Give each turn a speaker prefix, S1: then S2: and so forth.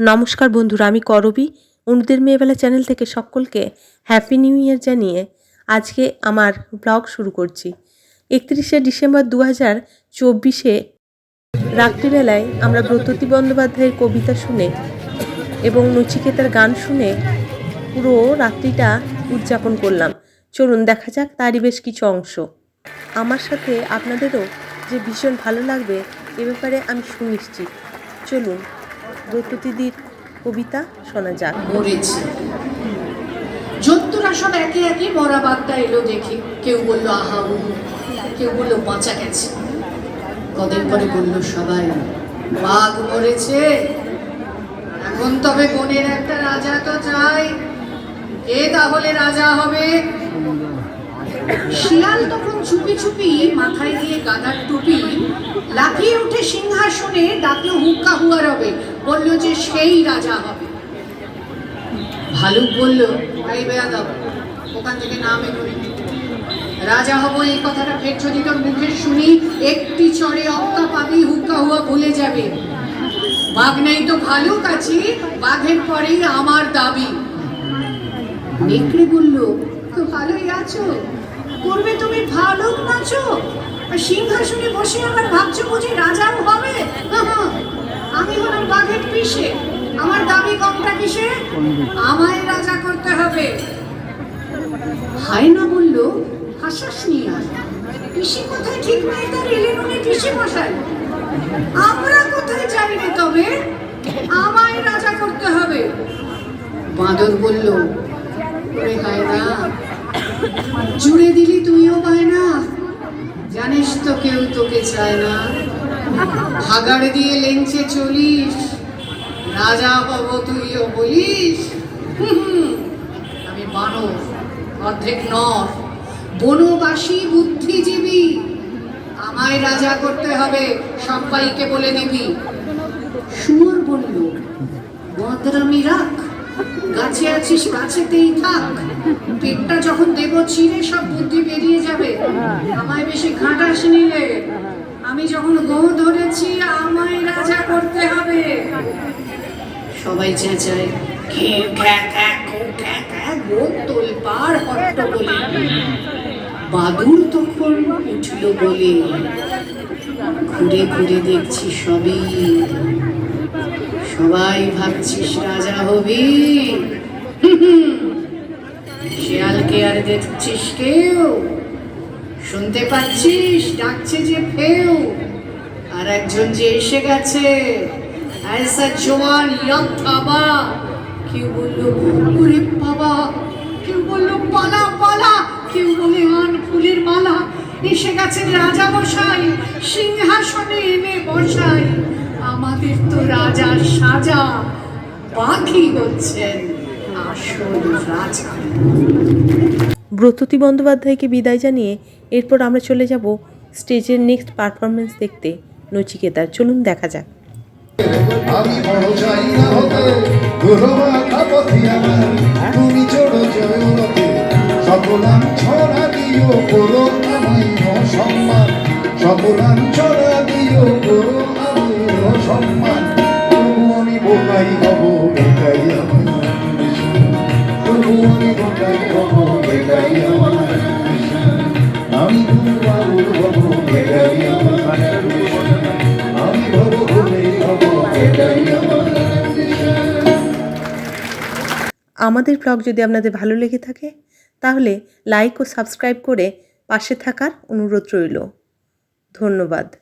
S1: নমস্কার বন্ধুরা, আমি করবি। অনুদের মেয়েবেলা চ্যানেল থেকে সকলকে হ্যাপি নিউ ইয়ার জানিয়ে আজকে আমার ব্লগ শুরু করছি। একত্রিশে ডিসেম্বর দু হাজার চব্বিশে রাত্রিবেলায় আমরা ব্রততী বন্দ্যোপাধ্যায়ের কবিতা শুনে এবং নচিকেতার গান শুনে পুরো রাত্রিটা উদযাপন করলাম। চলুন দেখা যাক, তারই বেশ কিছু অংশ। আমার সাথে আপনাদেরও যে ভীষণ ভালো লাগবে এ ব্যাপারে আমি সুনিশ্চিত। চলুন ব্রততীদির কবিতা শোনা যাক।
S2: মরেছে। জন্তুরা একে একে মরা বাগদা এলো দেখে। কেউ বলল, আহা কেউ বলল বাঁচা গেছে। কদিন পরে বলল সবাই, বাঘ মরেছে। এখন তবে বনের একটা রাজা তো চাই। কে তাহলে রাজা হবে? শিয়াল তখন চুপি চুপি মাথায় দিয়ে গাদার টুপি লাফিয়ে উঠে সিংহাসনে ডাকলো হুক্কা হুয়া রবে বলল যে সেই রাজা হবে। ভালুক বলল, এই বেয়াদব ওখান থেকে নাম এগোনি রাজা হব এই কথাটা ফের যদি তোর মুখে শুনি, একটি চড়ে অক্কা পাবি হুক্কা হুয়া ভুলে যাবে। বাঘ নেই তো ভালুক আছি, বাঘের পরেই আমার দাবি। নেকড়ে বলল, তো ভালোই আছো। করবে তুমি ভালুক নাচো। সিংহাসনে বসে আবার ভাবছ বুঝি রাজাও হবে আমি পিসে আমার দাবি কমটা কিসে? আমায় রাজা করতে হবে। হায়না বলল, হাসাস নি আর পিসি কোথায়? ঠিক নাই তার এলেন পিসি মশাই আমরা কোথায় যাই তবে? আমায় রাজা করতে হবে। বাঁদর বলল, ওরে হায়না, জুড়ে দিলি তুইও পায় না জানিস তো কেউ তোকে চায় না। ভাগাড় দিয়ে লেঞ্চে চলিস, রাজা হব তুইও বলিস। আমি অর্ধেক নর। বনবাসী বুদ্ধিজীবী, আমায় রাজা করতে হবে, সবাইকে বলে দিবি। শুয়োর বলল, বদরামি রাখ, গাছে আছিস, গাছেতেই থাক। পেটটা যখন দেব ছিঁড়ে সব বুদ্ধি বেরিয়ে যাবে। আমায় বেশি ঘাটাস নিলে আমি যখন গো ধরেছি, আমায় রাজা করতে হবে। সবাই চেঁচায় গো তোলপাড় হট্টগোলে বাদুর তখন উঠল বলে। ঘুরে ঘুরে দেখছি সবই। সবাই ভাবছিস রাজা হবি। শিয়ালকে আর দেখছিস কেউ? শুনতে পাচ্ছিস? ডাকছে যে ফেউ। আর একজন যে এসে গেছে। ऐसा জওয়ান ইয়াম থাবা কেউ বলল ওরে বাবা। কেউ বলল, পালা পালা। কেউ বলে আন ফুলের মালা। এসে গেছেন রাজা মশাই সিংহাসনে এনে বসাই। আমাদের তো রাজার সাজা পাখি হচ্ছেন আসল রাজা।
S1: ব্রততী বন্দ্যোপাধ্যায়কে বিদায় জানিয়ে এরপর আমরা চলে যাব স্টেজের নেক্সট পারফরমেন্স দেখতে। নচিকেতার, চলুন দেখা যাক।
S3: আমি বড় চাই সম্মান আমি বোকাই হব এটাই আমার। তবু আমি বোকাই
S1: আমাদের ব্লগ যদি আপনাদের ভালো লেগে থাকে, তাহলে লাইক ও সাবস্ক্রাইব করে পাশে থাকার অনুরোধ রইল। ধন্যবাদ।